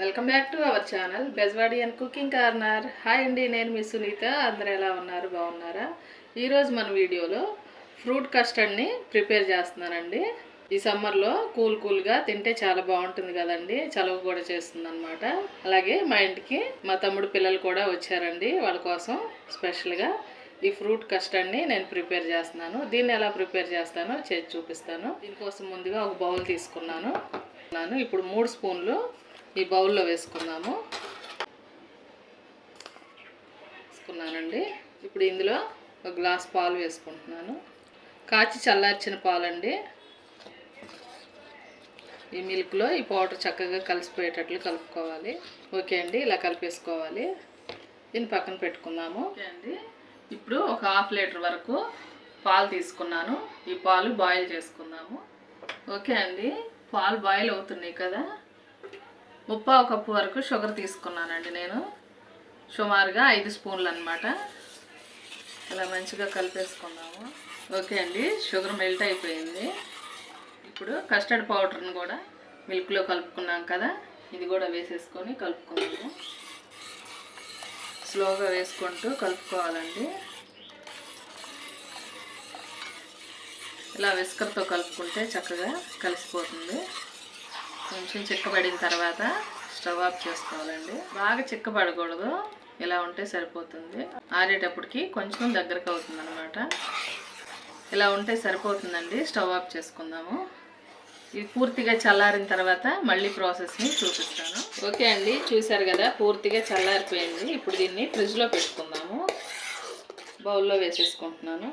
Welcome back to our channel Bezwadi and cooking corner. Hi అండి నేను మీ సునీత. అందరు ఎలా ఉన్నారు? బాగున్నారా? ఈరోజు మన వీడియోలో ఫ్రూట్ కస్టర్డ్ని ప్రిపేర్ చేస్తున్నానండి. ఈ సమ్మర్లో కూల్ కూల్గా తింటే చాలా బాగుంటుంది కదండి చలవ కూడా చేస్తుంది అనమాట అలాగే మా ఇంటికి మా తమ్ముడు పిల్లలు కూడా వచ్చారండి వాళ్ళ కోసం స్పెషల్గా ఈ ఫ్రూట్ కస్టర్డ్ని నేను ప్రిపేర్ చేస్తున్నాను. దీన్ని ఎలా ప్రిపేర్ చేస్తానో చేసి చూపిస్తాను. దీనికోసం ముందుగా ఒక బౌల్ తీసుకున్నాను. ఇప్పుడు మూడు స్పూన్లు ఈ బౌల్లో వేసుకున్నాము వేసుకున్నానండి. ఇప్పుడు ఇందులో ఒక గ్లాస్ పాలు వేసుకుంటున్నాను. కాచి చల్లార్చిన పాలండి. ఈ మిల్క్లో ఈ పౌడర్ చక్కగా కలిసిపోయేటట్లు కలుపుకోవాలి. ఓకే అండి ఇలా కలిపేసుకోవాలి. దీన్ని పక్కన పెట్టుకుందాము. ఓకే అండి. ఇప్పుడు ఒక హాఫ్ లీటర్ వరకు పాలు తీసుకున్నాను. ఈ పాలు బాయిల్ చేసుకుందాము. ఓకే అండి. పాలు బాయిల్ అవుతున్నాయి కదా. ముప్పావు కప్పు వరకు షుగర్ తీసుకున్నానండి నేను. సుమారుగా ఐదు స్పూన్లు అనమాట ఇలా మంచిగా కలిపేసుకున్నాము ఓకే అండి షుగర్ మెల్ట్ అయిపోయింది. ఇప్పుడు కస్టర్డ్ పౌడర్ని కూడా మిల్క్లో కలుపుకున్నాం కదా ఇది కూడా వేసేసుకొని కలుపుకున్నాము స్లోగా వేసుకుంటూ కలుపుకోవాలండి. ఇలా విస్కర్తో కలుపుకుంటే చక్కగా కలిసిపోతుంది. కొంచెం చిక్కబడిన తర్వాత స్టవ్ ఆఫ్ చేసుకోవాలండి. బాగా చిక్కబడకూడదు ఇలా ఉంటే సరిపోతుంది. ఆరేటప్పటికి కొంచెం దగ్గరకు అవుతుంది అనమాట ఇలా ఉంటే సరిపోతుందండి. స్టవ్ ఆఫ్ చేసుకుందాము. ఇది పూర్తిగా చల్లారిన తర్వాత మళ్ళీ ప్రాసెస్ని చూపిస్తాను. ఓకే అండి. చూసారు కదా పూర్తిగా చల్లారిపోయింది. ఇప్పుడు దీన్ని ఫ్రిడ్జ్లో పెట్టుకుందాము. బౌల్లో వేసేసుకుంటున్నాను.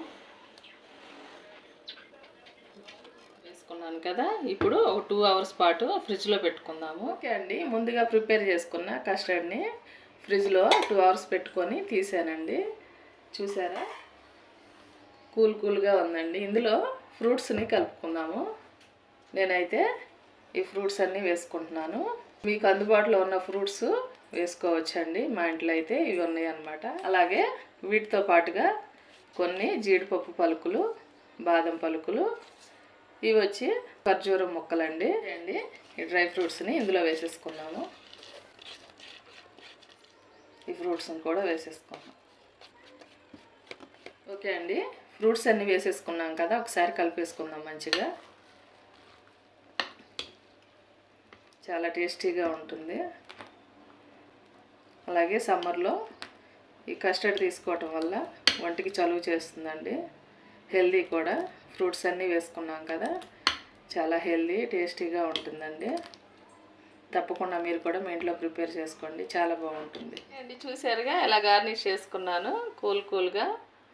వేసుకున్నాను కదా ఇప్పుడు ఒక టూ అవర్స్ పాటు ఫ్రిడ్జ్లో పెట్టుకుందాము. ఓకే అండి ముందుగా ప్రిపేర్ చేసుకున్న కస్టర్డ్ని ఫ్రిడ్జ్లో టూ అవర్స్ పెట్టుకొని తీసానండి. చూసారా? కూల్ కూల్గా ఉందండి. ఇందులో ఫ్రూట్స్ని కలుపుకుందాము. నేనైతే ఈ ఫ్రూట్స్ అన్నీ వేసుకుంటున్నాను. మీకు అందుబాటులో ఉన్న ఫ్రూట్స్ వేసుకోవచ్చండి. మా ఇంట్లో అయితే ఇవి ఉన్నాయన్నమాట. అలాగే వీటితో పాటుగా కొన్ని జీడిపప్పు పలుకులు బాదం పలుకులు ఇవి వచ్చి ఖర్జూరం ముక్కలండి. అండి ఈ డ్రై ఫ్రూట్స్ని ఇందులో వేసేసుకున్నాము. ఈ ఫ్రూట్స్ని కూడా వేసేసుకున్నాం ఓకే అండి. ఫ్రూట్స్ అన్నీ వేసేసుకున్నాం కదా ఒకసారి కలిపేసుకుందాం మంచిగా. చాలా టేస్టీగా ఉంటుంది. అలాగే సమ్మర్లో ఈ కస్టర్డ్ తీసుకోవటం వల్ల ఒంటికి చలువ చేస్తుందండి. హెల్దీ కూడా ఫ్రూట్స్ అన్నీ వేసుకున్నాం కదా. చాలా హెల్దీ టేస్టీగా ఉంటుందండి. తప్పకుండా మీరు కూడా మీ ఇంట్లో ప్రిపేర్ చేసుకోండి. చాలా బాగుంటుంది. అండి చూసారుగా ఎలా గార్నిష్ చేసుకున్నాను. కూల్ కూల్గా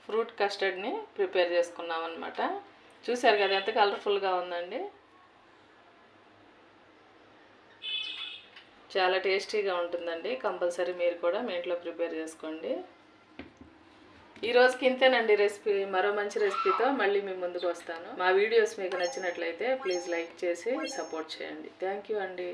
ఫ్రూట్ కస్టర్డ్ని ప్రిపేర్ చేసుకున్నాం అనమాట చూసారు కదా ఎంత కలర్ఫుల్గా ఉందండి. చాలా టేస్టీగా ఉంటుందండి. కంపల్సరీ మీరు కూడా మీ ఇంట్లో ప్రిపేర్ చేసుకోండి. ఈ రోజుకి ఇంతేనండి రెసిపీ మరో మంచి రెసిపీతో మళ్ళీ మీ ముందుకు వస్తాను. మా వీడియోస్ మీకు నచ్చినట్లయితే ప్లీజ్ లైక్ చేసి సపోర్ట్ చేయండి. థ్యాంక్ యూ అండి.